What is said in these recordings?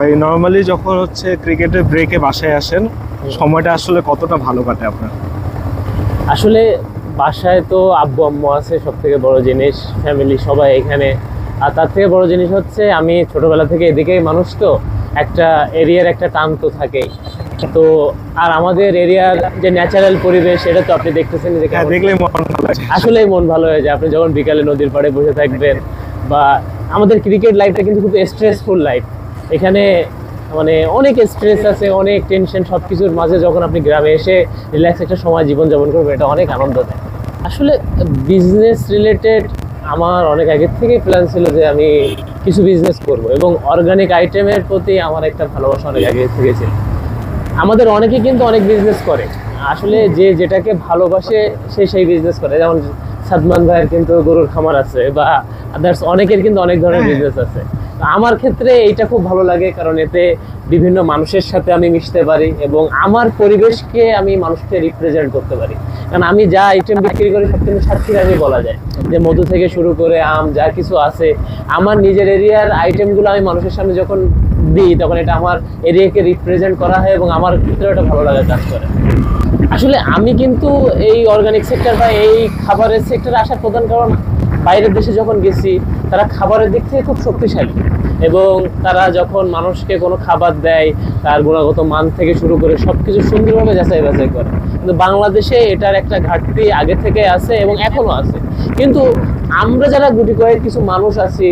ভাই নর্মালি যখন হচ্ছে ক্রিকেটের ব্রেকে বাসায় আসেন সময়টা আসলে কতটা ভালো কাটে আপনার? আসলে বাসায় তো আব্বু আম্মু আছে সব থেকে বড় জিনিস ফ্যামিলি সবাই এখানে। আর তার থেকে বড় জিনিস হচ্ছে আমি ছোটবেলা থেকে এদিকেই মানুষ তো একটা এরিয়ার একটা টান তো থাকেই। তো আর আমাদের এরিয়ার যে ন্যাচারাল পরিবেশ এটা তো আপনি দেখতেছেন হ্যাঁ দেখলেই মন ভালো লাগে। আসলেই মন ভালো হয়ে যায় আপনি যখন বিকালে নদীর পাড়ে বসে থাকবেন বা আমাদের ক্রিকেট লাইফটা কিন্তু খুব স্ট্রেসফুল লাইফ এখানে মানে অনেক স্ট্রেস আছে অনেক টেনশন সব কিছুর মাঝে যখন আপনি গ্রামে এসে রিল্যাক্স একটা সময় জীবনযাপন করবেন এটা অনেক আনন্দ দেয়। আসলে বিজনেস রিলেটেড আমার অনেক আগের থেকেই প্ল্যান ছিল যে আমি কিছু বিজনেস করব এবং অর্গানিক আইটেমের প্রতি আমার একটা ভালোবাসা অনেক আগে থেকে ছিল। আমাদের অনেকে কিন্তু অনেক বিজনেস করে। আসলে যে যেটাকে ভালোবাসে সে সেই বিজনেস করে। যেমন সাদমান ভাইয়ের কিন্তু গরুর খামার আছে বা আদার্স অনেকের কিন্তু অনেক ধরনের হ্যাঁ। বিজনেস আছে। তো আমার ক্ষেত্রে এইটা খুব ভালো লাগে কারণ এতে বিভিন্ন মানুষের সাথে আমি মিশতে পারি এবং আমার পরিবেশকে আমি মানুষকে রিপ্রেজেন্ট করতে পারি। কারণ আমি যা আইটেম বিক্রি করি সব কিন্তু সাতক্ষীরানি বলা যায়। যে মধু থেকে শুরু করে আম, যা কিছু আছে, আমার নিজের এরিয়ার আইটেমগুলো আমি মানুষের সামনে যখন দিই, তখন এটা আমার এরিয়াকে রিপ্রেজেন্ট করা হয় এবং আমার ক্ষেত্রে এটা ভালো লাগা কাজ করে। আসলে আমি কিন্তু এই অর্গানিক সেক্টর বা এই খাবারের সেক্টরে আসার প্রধান কারণ বাইরের দেশে যখন গেছি, তারা খাবারের দিক থেকে খুব শক্তিশালী। এবং তারা যখন মানুষকে কোনো খাবার দেয়, তার গুণগত মান থেকে শুরু করে সব কিছু সুন্দরভাবে যাচাই বাছাই করে। কিন্তু বাংলাদেশে এটার একটা ঘাটতি আগে থেকে আছে এবং এখনও আছে। কিন্তু আমরা যারা গুটি কয়েক কিছু মানুষ আছি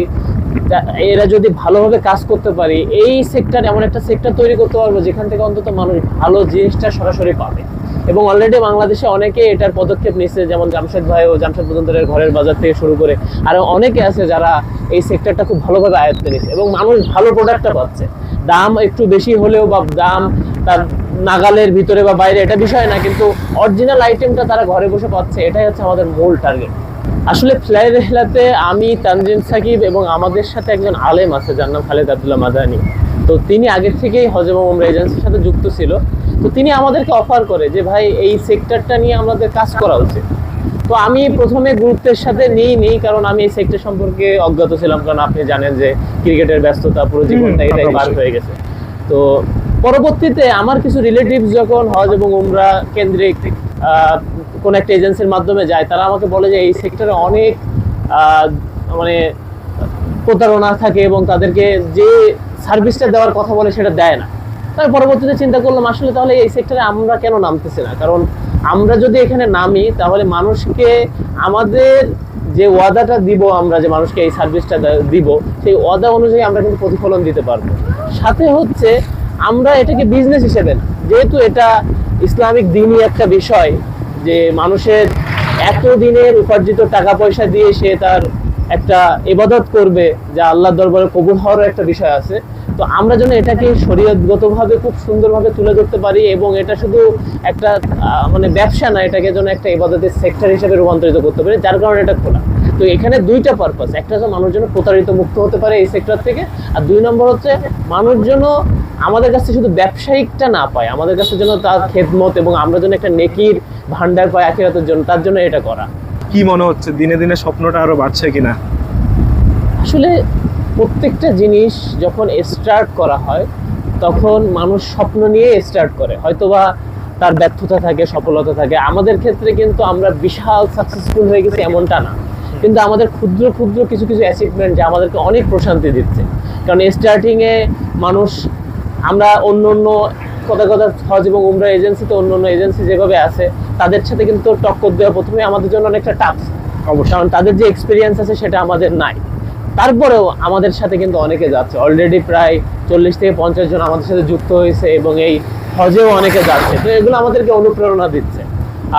এরা যদি ভালোভাবে কাজ করতে পারি, এই সেক্টর এমন একটা সেক্টর তৈরি করতে পারব যেখান থেকে অন্তত মানুষ ভালো জিনিসটা সরাসরি পাবে। এবং অলরেডি বাংলাদেশে অনেকে এটার পদক্ষেপ নিচ্ছে যেমন জামশেদ ভাই ও জামশেদ মজুমদারের ঘরের বাজার থেকে শুরু করে আরও অনেকে আছে যারা এই সেক্টরটা খুব ভালোভাবে আয়ত্তে নিচ্ছে এবং মানুষ ভালো প্রোডাক্টটা পাচ্ছে। দাম একটু বেশি হলেও বা দাম তার নাগালের ভিতরে বা বাইরে এটা বিষয় না, কিন্তু অরিজিনাল আইটেমটা তারা ঘরে বসে পাচ্ছে, এটাই হচ্ছে আমাদের মূল টার্গেট আসলে ফ্লাই রেহলাতে আমি তানজিম সাকিব এবং আমাদের সাথে একজন আলেম আছে, যার নাম খালেদ আব্দুল্লাহ মাদানি। তো তিনি আগের থেকেই হজম এজেন্সির সাথে যুক্ত ছিল। তো তিনি আমাদেরকে অফার করে যে ভাই এই সেক্টরটা নিয়ে আমাদের কাজ করা উচিত। তো আমি প্রথমে গুরুত্বের সাথে নিই নিই কারণ আমি এই সেক্টর সম্পর্কে অজ্ঞাত ছিলাম। কারণ আপনি জানেন যে ক্রিকেটের ব্যস্ততা পুরো জীবনটা এটাই পার হয়ে গেছে। তো পরবর্তীতে আমার কিছু রিলেটিভস যখন হজ এবং উমরা কেন্দ্রিক কোন একটা এজেন্সির মাধ্যমে যায় তারা আমাকে বলে যে এই সেক্টরে অনেক মানে প্রতারণা থাকে এবং তাদেরকে যে সার্ভিসটা দেওয়ার কথা বলে সেটা দেয় না। তাই পরবর্তীতে চিন্তা করলাম, আসলে তাহলে এই সেক্টরে আমরা কেন নামতেছি না কারণ আমরা যদি এখানে নামি, তাহলে মানুষকে আমাদের যে ওয়াদাটা দিব আমরা, যে মানুষকে এই সার্ভিসটা দিব, সেই ওয়াদা অনুযায়ী আমরা কিন্তু প্রতিফলন দিতে পারব সাথে হচ্ছে, আমরা এটাকে বিজনেস হিসেবে। যেহেতু এটা ইসলামিক দিনই একটা বিষয়, যে মানুষের এত দিনের উপার্জিত টাকা পয়সা দিয়ে সে তার একটা এবাদত করবে যা আল্লাহর দরবারে কবুল হওয়ারও একটা বিষয় আছে। তো আমরা যেন এটাকে শরীয়তগতভাবে খুব সুন্দরভাবে তুলে ধরতে পারি এবং এটা শুধু একটা মানে ব্যবসা না, এটাকে যেন একটা ইবাদতের সেক্টর হিসেবে রূপান্তরিত করতে পারি, যার কারণে এটা খোলা। তো এখানে দুইটা পারপাস একটা হচ্ছে মানুষ যেন প্রতারিত মুক্ত হতে পারে এই সেক্টর থেকে, আর দুই নম্বর হচ্ছে মানুষ যেন আমাদের কাছে শুধু ব্যবসায়িকটা না পায়, আমাদের কাছে যেন তার খেদমত এবং আমরা যেন একটা নেকির ভান্ডার পাই আখিরাতের জন্য, তার জন্য এটা করা। কি মনে হচ্ছে? দিনে দিনে স্বপ্নটা আরও বাড়ছে কিনা? আসলে প্রত্যেকটা জিনিস যখন স্টার্ট করা হয়, তখন মানুষ স্বপ্ন নিয়ে স্টার্ট করে। হয়তোবা তার ব্যর্থতা থাকে, সফলতা থাকে। আমাদের ক্ষেত্রে কিন্তু আমরা বিশাল সাকসেসফুল হয়ে গেছি এমনটা না। কিন্তু আমাদের ক্ষুদ্র ক্ষুদ্র কিছু কিছু অ্যাচিভমেন্ট যা আমাদেরকে অনেক প্রশান্তি দিচ্ছে। কারণ স্টার্টিংয়ে মানুষ, আমরা অন্য অন্য কথা কথা হজ এবং উমরা এজেন্সিতে অন্য অন্য এজেন্সি যেভাবে আছে তাদের সাথে কিন্তু টক্কর দেওয়া প্রথমে আমাদের জন্য অনেকটা টাফ অবশ্যই। কারণ তাদের যে এক্সপিরিয়েন্স আছে সেটা আমাদের নাই। তারপরেও আমাদের সাথে কিন্তু অনেকে যাচ্ছে। অলরেডি প্রায় চল্লিশ থেকে পঞ্চাশ জন আমাদের সাথে যুক্ত হয়েছে এবং এই হজেও অনেকে যাচ্ছে। তো এগুলো আমাদেরকে অনুপ্রেরণা দিচ্ছে।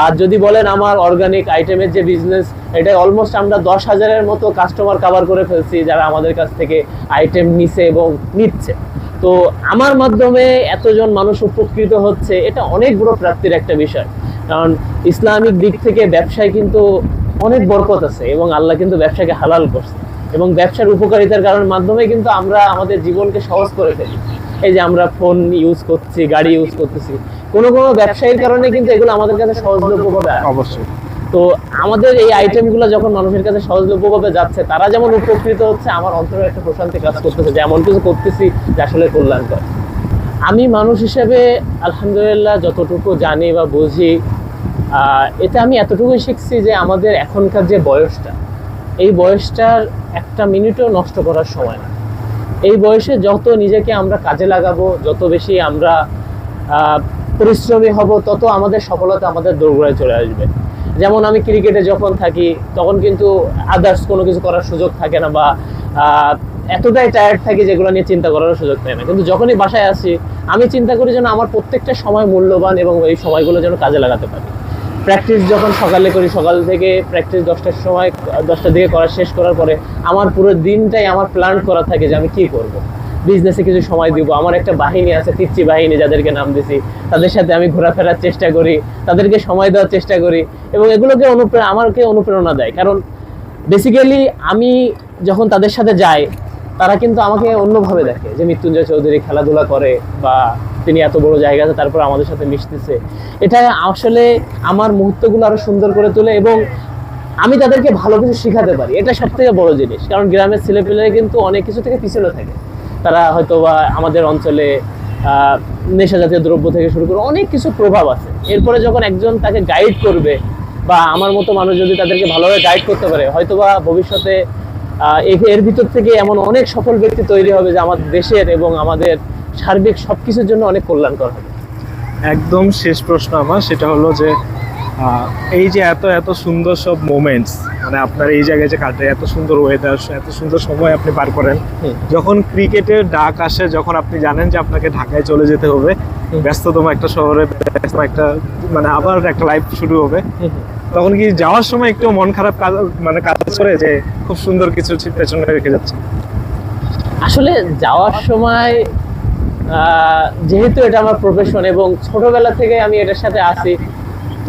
আর যদি বলেন আমার অর্গানিক আইটেমের যে বিজনেস এটা অলমোস্ট আমরা দশ হাজারের মতো কাস্টমার কাভার করে ফেলছি যারা আমাদের কাছ থেকে আইটেম নিছে এবং নিচ্ছে। তো আমার মাধ্যমে এতজন মানুষ উপকৃত হচ্ছে, এটা অনেক বড় প্রাপ্তির একটা বিষয়। কারণ ইসলামিক দিক থেকে ব্যবসায় কিন্তু অনেক বরকত আছে এবং আল্লাহ কিন্তু ব্যবসাকে হালাল করছে। এবং ব্যবসার উপকারিতার কারণ মাধ্যমে কিন্তু আমরা আমাদের জীবনকে সহজ করে ফেলি। এই যে আমরা ফোন ইউজ করছি, গাড়ি ইউজ করতেছি, কোনো কোনো ব্যবসায়ীর কারণে কিন্তু এগুলো আমাদের কাছে সহজলভ্যভাবে। অবশ্যই। তো আমাদের এই আইটেমগুলো যখন মানুষের কাছে সহজলভ্যভাবে যাচ্ছে, তারা যেমন উপকৃত হচ্ছে, আমার অন্তরে একটা প্রশান্তি কাজ করতেছে, যে এমন কিছু করতেছি যে আসলে কল্যাণকর। আমি মানুষ হিসেবে আলহামদুলিল্লাহ যতটুকু জানি বা বুঝি এতে আমি এতটুকুই শিখছি যে আমাদের এখনকার যে বয়সটা, এই বয়সটার একটা মিনিটও নষ্ট করার সময় না। এই বয়সে যত নিজেকে আমরা কাজে লাগাবো, যত বেশি আমরা পরিশ্রমী হব, তত আমাদের সফলতা আমাদের দৌড়ে চলে আসবে। যেমন আমি ক্রিকেটে যখন থাকি, তখন কিন্তু আদার্স কোনো কিছু করার সুযোগ থাকে না বা এতটাই টায়ার্ড থাকি যেগুলো নিয়ে চিন্তা করার সুযোগ পাই না। কিন্তু যখনই বাসায় আসি, আমি চিন্তা করি যেন আমার প্রত্যেকটা সময় মূল্যবান এবং এই সময়গুলো যেন কাজে লাগাতে পারি। প্র্যাকটিস যখন সকালে করি, সকাল থেকে প্র্যাকটিস দশটার সময়, দশটার দিকে করা শেষ করার পরে, আমার পুরো দিনটাই আমার প্ল্যান করা থাকে যে আমি কী করব। বিজনেসে কিছু সময় দিব। আমার একটা বাহিনী আছে পিচ্ছি বাহিনী যাদেরকে নাম দিছি। তাদের সাথে আমি ঘোরাফেরার চেষ্টা করি, তাদেরকে সময় দেওয়ার চেষ্টা করি এবং এগুলোকে অনুপ্রেরণা আমাকে অনুপ্রেরণা দেয়। কারণ বেসিক্যালি আমি যখন তাদের সাথে যাই, তারা কিন্তু আমাকে অন্যভাবে দেখে যে মৃত্যুঞ্জয় চৌধুরী খেলাধুলা করে বা তিনি এত বড় জায়গাতে তারপর আমাদের সাথে মিশতেছে। এটা আসলে আমার মুহূর্তগুলো আরও সুন্দর করে তোলে এবং আমি তাদেরকে ভালো কিছু শেখাতে পারি। এটা সব থেকে বড় জিনিস। কারণ গ্রামের ছেলেপেলেরা কিন্তু অনেক কিছু থেকে পিছনে থাকে। তারা হয়তো বা আমাদের অঞ্চলে নেশা জাতীয় দ্রব্য থেকে শুরু করে অনেক কিছু প্রভাব আছে। এরপরে যখন একজন তাকে গাইড করবে বা আমার মতো মানুষ যদি তাদেরকে ভালোভাবে গাইড করতে পারে হয়তো বা ভবিষ্যতে এর ভিতর থেকে এমন অনেক সফল ব্যক্তি তৈরি হবে যে আমাদের দেশের এবং আমাদের সার্বিক সবকিছুর জন্য অনেক কল্যাণকর হবে। একদম শেষ প্রশ্ন আমার, সেটা হলো যে এই যে এত এত সুন্দর সব মোমেন্টস মানে আপনার এই জায়গায় যে কাটে এত সুন্দর ওয়েদার এত সুন্দর সময় আপনি পার করেন। যখন ক্রিকেটের ডাক আসে যখন আপনি জানেন যে আপনাকে ঢাকায় চলে যেতে হবে ব্যস্ততম একটা শহরে ব্যস্ততম একটা মানে আবার একটা লাইফ শুরু হবে। তখন কি যাওয়ার সময় একটু মন খারাপ কাজ মানে কাজ করে যে খুব সুন্দর কিছু পেছনে রেখে যাচ্ছে? আসলে যাওয়ার সময় আহ, যেহেতু এটা আমার প্রফেশন এবং ছোটবেলা থেকে আমি এটার সাথে আছি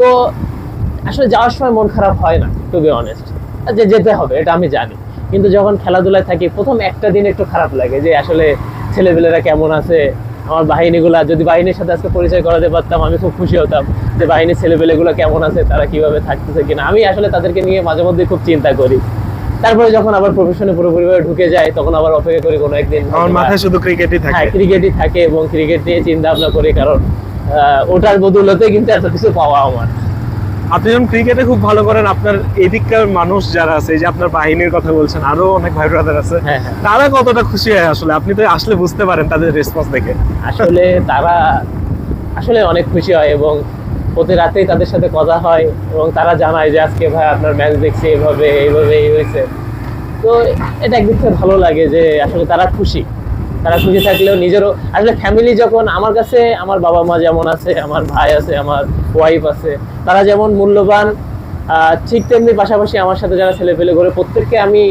তো আসলে যাওয়ার সময় মন খারাপ হয় না টু বি অনেস্ট যে যেতে হবে এটা আমি জানি। কিন্তু যখন খেলাধুলায় থাকি প্রথম একটা দিন একটু খারাপ লাগে যে আসলে ছেলেপেলেরা কেমন আছে আমার বাহিনীগুলা যদি বাহিনীর সাথে আজকে পরিচয় করাতে পারতাম আমি খুব খুশি হতাম যে বাহিনীর ছেলেপেলেগুলো কেমন আছে তারা কীভাবে থাকতেছে কিনা। আমি আসলে তাদেরকে নিয়ে মাঝে মধ্যে খুব চিন্তা করি। তারপরে যখন আবার প্রফেশনে পুরোপুরিভাবে ঢুকে যায় তখন আবার অপেক্ষা করি কোনো একদিন আমার মাথায় শুধু ক্রিকেটই হ্যাঁ থাকে। ক্রিকেটই থাকে এবং ক্রিকেট নিয়ে চিন্তা ভাবনা করি কারণ ওটার বদৌলতে কিন্তু এত কিছু পাওয়া আমার। আপনি যখন ক্রিকেটে খুব ভালো করেন আপনার এদিককার মানুষ যারা আছে এই যে আপনার বাহিনীর কথা বলছেন আরও অনেক ভাই ব্রাদার আছে হ্যাঁ হ্যাঁ। তারা কতটা খুশি হয় আসলে? আপনি তো আসলে বুঝতে পারেন তাদের রেসপন্স দেখে। আসলে তারা আসলে অনেক খুশি হয় এবং প্রতি রাতেই তাদের সাথে কথা হয় এবং তারা জানায় যে আজকে ভাই আপনার ম্যাচ দেখছি এইভাবে এইভাবে এই হয়েছে। তো এটা একদিক থেকে ভালো লাগে যে আসলে তারা খুশি। তারা খুশি থাকলেও নিজেরও, আসলে ফ্যামিলি যখন আমার কাছে, আমার বাবা মা যেমন আছে, আমার ভাই আছে, আমার ওয়াইফ আছে, তারা যেমন মূল্যবান ঠিক তেমনি পাশাপাশি আমার সাথে যারা ছেলে পেলে করে, প্রত্যেককে আমি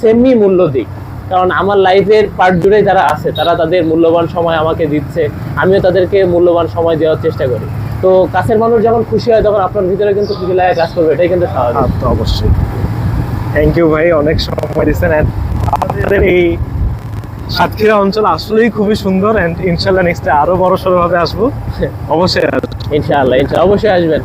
সেমই মূল্য দিই। কারণ আমার লাইফের পার্ট জুড়েই তারা আছে, তারা তাদের মূল্যবান সময় আমাকে দিচ্ছে, আমিও তাদেরকে মূল্যবান সময় দেওয়ার চেষ্টা করি। তো কাছের মানুষ যখন খুশি হয়, তখন আপনার ভিতরে কিন্তু খুশি লাগে কাজ করবে, এটাই কিন্তু স্বাভাবিক। আর অবশ্যই। থ্যাংক ইউ ভাই, অনেক সময় দিচ্ছেন আমাদের এই সাতক্ষীরা অঞ্চল আসলেই খুবই সুন্দর এন্ড ইনশাল্লাহ নেক্সটে আরও বড় সড়ো ভাবে আসব অবশ্যই আসব। ইনশাল্লাহ ইনশাআল্লাহ। অবশ্যই আসবেন।